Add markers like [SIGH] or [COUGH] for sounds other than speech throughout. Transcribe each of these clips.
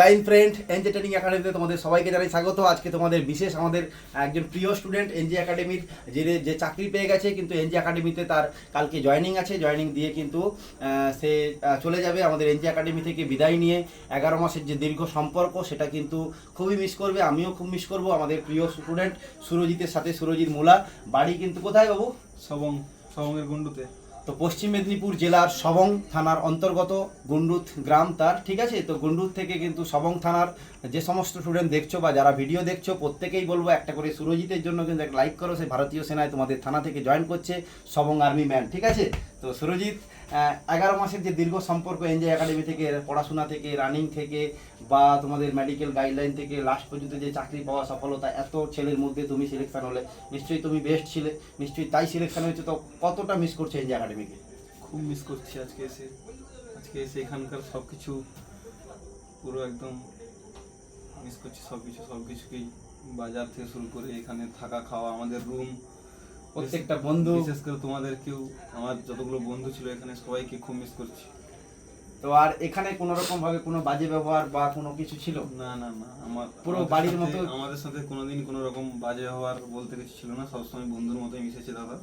Line friend NJ training একাডেমিতে তোমাদের সবাইকে জানাই স্বাগত। আজকে তোমাদের বিশেষ আমাদের একজন প্রিয় স্টুডেন্ট এনজি একাডেমির যে যে চাকরি পেয়ে গেছে, কিন্তু এনজি একাডেমিতে তার কালকে জয়েনিং আছে। জয়েনিং দিয়ে কিন্তু সে চলে যাবে আমাদের এনজি একাডেমি থেকে বিদায় নিয়ে। এগারো মাসের যে দীর্ঘ সম্পর্ক, সেটা কিন্তু খুবই মিস করবে। আমিও খুব মিস করব। আমাদের প্রিয় স্টুডেন্ট সুরজিতের সাথে সুরজিৎ মুলা। বাড়ি কিন্তু কোথায় বাবু? সবং সবংয়ের গন্ডুতে তো পশ্চিম মেদিনীপুর জেলার সবং থানার অন্তর্গত গুন্ডুত গ্রাম তার, ঠিক আছে? তো গুন্ডুত থেকে কিন্তু সবং থানার যে সমস্ত স্টুডেন্ট দেখছ বা যারা ভিডিও দেখছ, প্রত্যেকেই বলব একটা করে সুরজিতের জন্য কিন্তু একটা লাইক করো। সে ভারতীয় সেনায় তোমাদের থানা থেকে জয়েন করছে সবং আর্মি ম্যান ঠিক আছে? তো সুরজিৎ এগারো মাসের যে দীর্ঘ সম্পর্ক এনজয় একাডেমি থেকে, পড়াশোনা থেকে রানিং থেকে, বা তোমাদের মেডিকেল গাইডলাইন থেকে লাস্ট পর্যন্ত যে চাকরি পাওয়া সফলতা, এত ছেলের মধ্যে তুমি সিলেকশন হলে। নিশ্চয়ই তুমি বেস্ট ছিলে, নিশ্চয়ই তাই সিলেকশন হয়েছে, তো কতটা মিস করছে এনজয় একাডেমিকে খুব মিস করছি আজকে এসে। আজকে এসে এখানকার সব কিছু পুরো একদম মিস করছি সব কিছু সব কিছুকেই বাজার থেকে শুরু করে এখানে থাকা, খাওয়া, আমাদের রুম প্রত্যেকটা বন্ধু। বিশেষ করে তোমাদের কেউ আমার যতগুলো বন্ধু ছিল এখানে সবাইকে খুব মিস করছি। তো আর এখানে কোনো রকম ভাবে কোনো বাজে ব্যবহার বা কোনো কিছু ছিল? না না না আমার পুরো বাড়ির মতো- আমাদের সাথে কোনোদিন কোনো রকম বাজে ব্যবহার বলতে কিছু ছিল না সবসময় বন্ধুর মতোই মিশেছে দাদা।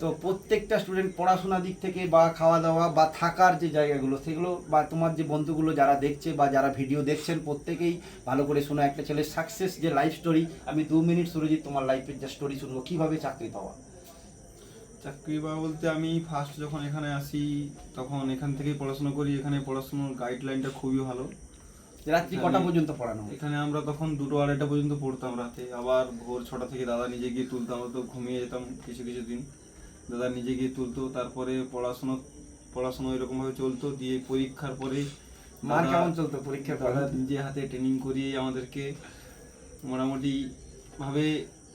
তো প্রত্যেকটা স্টুডেন্ট পড়াশোনা দিক থেকে বা খাওয়া দাওয়া বা থাকার যে জায়গাগুলো সেগুলো বা তোমার যে বন্ধুগুলো যারা দেখছে বা যারা ভিডিও দেখছেন প্রত্যেকেই ভালো করে শোনো। একটা ছেলের সাকসেস যে লাইফ স্টোরি আমি দু মিনিট সুরজিৎ তোমার লাইফের যে স্টোরি শুনব। কীভাবে চাকরি পাওয়া? চাকরি পাওয়া বলতে আমি ফার্স্ট যখন এখানে আসি তখন এখান থেকেই পড়াশোনা করি। এখানে পড়াশোনার গাইডলাইনটা খুবই ভালো। রাত্রি কটা পর্যন্ত পড়ানো এখানে আমরা তখন দুটো আড়াইটা পর্যন্ত পড়তাম রাতে। আবার ভোর ছটা থেকে দাদা নিজে গিয়ে তুলতাম তো ঘুমিয়ে যেতাম কিছু কিছু দিন। দাদা নিজে গিয়ে তুলতো তারপরে পড়াশোনা পড়াশোনা এরকমভাবে চলতো দিয়ে পরীক্ষার পরে মার কেমন চলতো পরীক্ষার পর? দাদা নিজে হাতে ট্রেনিং করিয়ে আমাদেরকে মোটামুটি ভাবে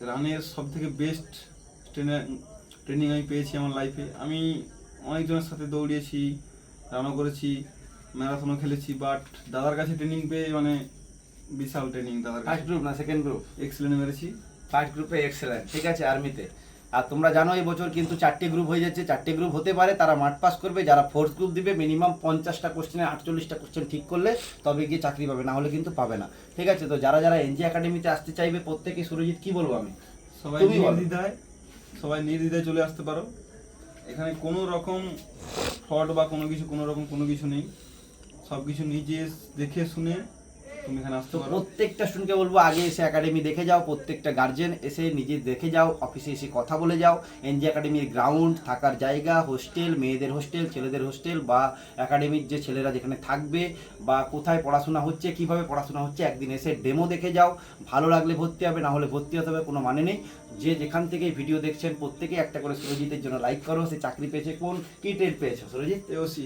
রানের সব থেকে বেস্ট ট্রেনিং আমি পেয়েছি আমার লাইফে আমি অনেকজনের সাথে দৌড়িয়েছি রানও করেছি ম্যারাথনও খেলেছি বাট দাদার কাছে ট্রেনিং পেয়ে মানে বিশাল ট্রেনিং দাদার ফার্স্ট গ্রুপ না সেকেন্ড গ্রুপ এক্সেলেন্ট মেরেছি। ফার্স্ট গ্রুপে এক্সেলেন্ট ঠিক আছে আর্মিতে আর তোমরা জানো এই বছর কিন্তু চারটে গ্রুপ হয়ে যাচ্ছে। চারটে গ্রুপ হতে পারে তারা মাঠ পাস করবে। যারা ফোর্থ গ্রুপ দিবে মিনিমাম পঞ্চাশটা কোশ্চেনে আটচল্লিশটা কোশ্চেন ঠিক করলে তবে গিয়ে চাকরি পাবে না হলে কিন্তু পাবে না। ঠিক আছে তো যারা যারা এনজি একাডেমিতে আসতে চাইবে প্রত্যেকে সুরজিৎ কি বলব আমি? সবাই। নির্দ্বিধায় সবাই নির্দ্বিধায় চলে আসতে পারো। এখানে কোনো রকম ফ্রড বা কোনো কিছু কোনো রকম কোনো কিছু নেই। সব কিছু নিজে দেখে শুনে তুমি এখানে আসতে তো পারো। প্রত্যেকটা স্টুডেন্টকে বলব আগে এসে একাডেমি দেখে যাও প্রত্যেকটা গার্জেন এসে নিজে দেখে যাও অফিসে এসে কথা বলে যাও। এনজি একাডেমির গ্রাউন্ড থাকার জায়গা হোস্টেল মেয়েদের হোস্টেল ছেলেদের হোস্টেল বা একাডেমির যে ছেলেরা যেখানে থাকবে বা কোথায় পড়াশোনা হচ্ছে কীভাবে পড়াশোনা হচ্ছে একদিন এসে ডেমো দেখে যাও। ভালো লাগলে ভর্তি হবে না হলে ভর্তি হতে হবে কোনো মানে নেই। যে যেখান থেকে ভিডিও দেখছেন প্রত্যেকে একটা করে সুরজিতের জন্য লাইক করো সে চাকরি পেয়েছে কোন কি ট্রেড পেয়েছে? Surajit? AOC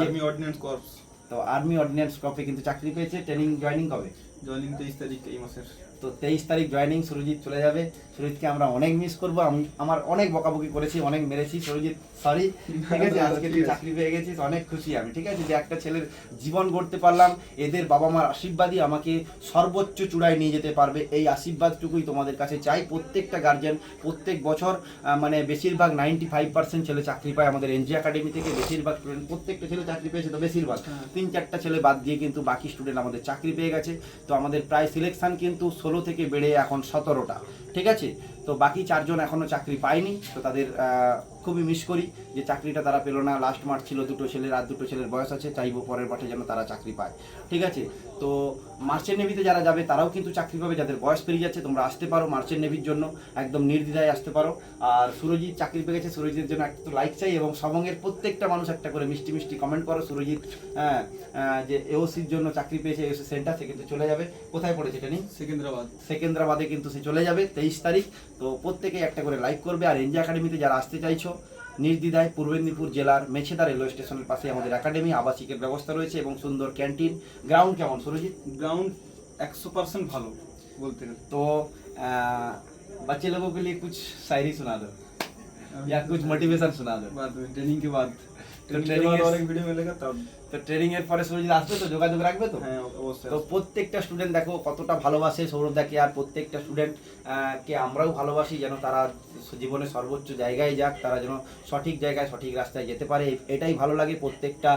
army ordnance corps তো আর্মি অর্ডিন্যান্স কপে কিন্তু চাকরি পেয়েছে ট্রেনিং জয়নিং কবে? জয়েনিং তেইশ তারিখ এই মাসের। তো তেইশ তারিখ জয়েনিং সুরজিৎ চলে যাবে। সুরজিৎকে আমরা অনেক মিস করব। আমি আমার অনেক বকাবকি করেছি অনেক মেরেছি। সুরজিৎ সরি ঠিক আছে? [LAUGHS] আজকে তুই চাকরি পেয়ে গেছিস অনেক খুশি আমি ঠিক আছে? যে একটা ছেলের জীবন গড়তে পারলাম এদের বাবা মার আশীর্বাদই আমাকে সর্বোচ্চ চূড়ায় নিয়ে যেতে পারবে। এই আশীর্বাদটুকুই তোমাদের কাছে চাই। প্রত্যেকটা গার্জেন প্রত্যেক বছর মানে বেশিরভাগ নাইনটি ফাইভ পার্সেন্ট ছেলে চাকরি পায় আমাদের এনজি একাডেমি থেকে। বেশিরভাগ স্টুডেন্ট প্রত্যেকটা ছেলে চাকরি পেয়েছে তো বেশিরভাগ। হ্যাঁ। তিন চারটা ছেলে বাদ দিয়ে কিন্তু বাকি স্টুডেন্ট আমাদের চাকরি পেয়ে গেছে। তো আমাদের প্রায় সিলেকশান কিন্তু ষোলো থেকে বেড়ে এখন সতেরোটা, ঠিক আছে? তো বাকি চারজন এখনও চাকরি পায়নি, তো তাদের খুবই মিস করি যে চাকরিটা তারা পেল না। লাস্ট মার্চ ছিল দুটো ছেলের আর দুটো ছেলের বয়স আছে চাইব পরের মাঠে যেন তারা চাকরি পায়। ঠিক আছে? তো মার্চের নেভিতে যারা যাবে তারাও কিন্তু চাকরি পাবে। যাদের বয়স পেরিয়ে যাচ্ছে তোমরা আসতে পারো মার্চের নেভির জন্য। একদম নির্দ্বিধায় আসতে পারো। আর সুরজিৎ চাকরি পেয়ে গেছে সুরজিতের জন্য একটা লাইক চাই এবং সবঙ্গের প্রত্যেকটা মানুষ একটা করে মিষ্টি মিষ্টি কমেন্ট করো। সুরজিৎ হ্যাঁ, আহ, যে এওসির জন্য চাকরি পেয়েছে এওসি সেন্টার সে কিন্তু চলে যাবে। কোথায় পড়েছে ট্রেনিং সেকেন্দ্রাবাদ। সেকেন্দ্রাবাদে কিন্তু সে চলে যাবে তেইশ তারিখ। তো প্রত্যেকেই একটা করে লাইক করবে। আর এনজি একাডেমিতে যারা আসতে চাইছো নির্দ্বিধায় পূর্ব মেদিনীপুর জেলার মেছেদা রেলওয়ে স্টেশনের পাশে আমাদের একাডেমি আবাসিকের ব্যবস্থা রয়েছে এবং সুন্দর ক্যান্টিন গ্রাউন্ড কেমন সুরজিৎ গ্রাউন্ড একশো পার্সেন্ট ভালো বলতে গেলে तो आ, बच्चे लोगों के लिए कुछ शायरी सुना दो या कुछ मोटिवेशन सुना दो बाद में ट्रेनिंग के बाद ট্রেনিং অনেক ভিডিও তো ট্রেনিং এর পরে সুরজিৎ আসবে তো যোগাযোগ রাখবে তো? হ্যাঁ অবশ্যই তো প্রত্যেকটা স্টুডেন্ট দেখো কতটা ভালোবাসে সৌরভদাকে আর প্রত্যেকটা স্টুডেন্ট কে আমরাও ভালোবাসি যেন তারা জীবনে সর্বোচ্চ জায়গায় যাক তারা যেন সঠিক জায়গায় সঠিক রাস্তায় যেতে পারে। এটাই ভালো লাগে প্রত্যেকটা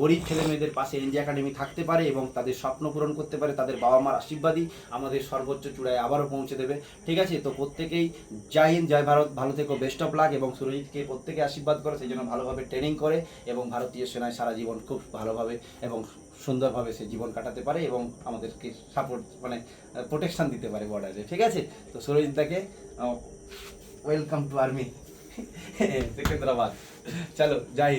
গরিব ছেলে মেয়েদের পাশে এনজি একাডেমি থাকতে পারে এবং তাদের স্বপ্ন পূরণ করতে পারে তাদের বাবা মার আশীর্বাদই আমাদের সর্বোচ্চ চূড়ায় আবারও পৌঁছে দেবে। ঠিক আছে? তো প্রত্যেকেই জয় হিন্দ জয় ভারত ভালো থেকো বেস্ট অফ লাক এবং সুরজিৎকে প্রত্যেকে আশীর্বাদ করে সেই জন্য ভালোভাবে ট্রেনিং করে। এবং ভারতীয় সেনায় সারা জীবন খুব ভালোভাবে এবং সুন্দরভাবে সে জীবন কাটাতে পারে এবং আমাদেরকে সাপোর্ট মানে প্রোটেকশান দিতে পারে বর্ডারে ঠিক আছে? তো সুরজিৎ তাকে ওয়েলকাম টু আর্মি সেকেন্দ্রাবাদ চলো জয়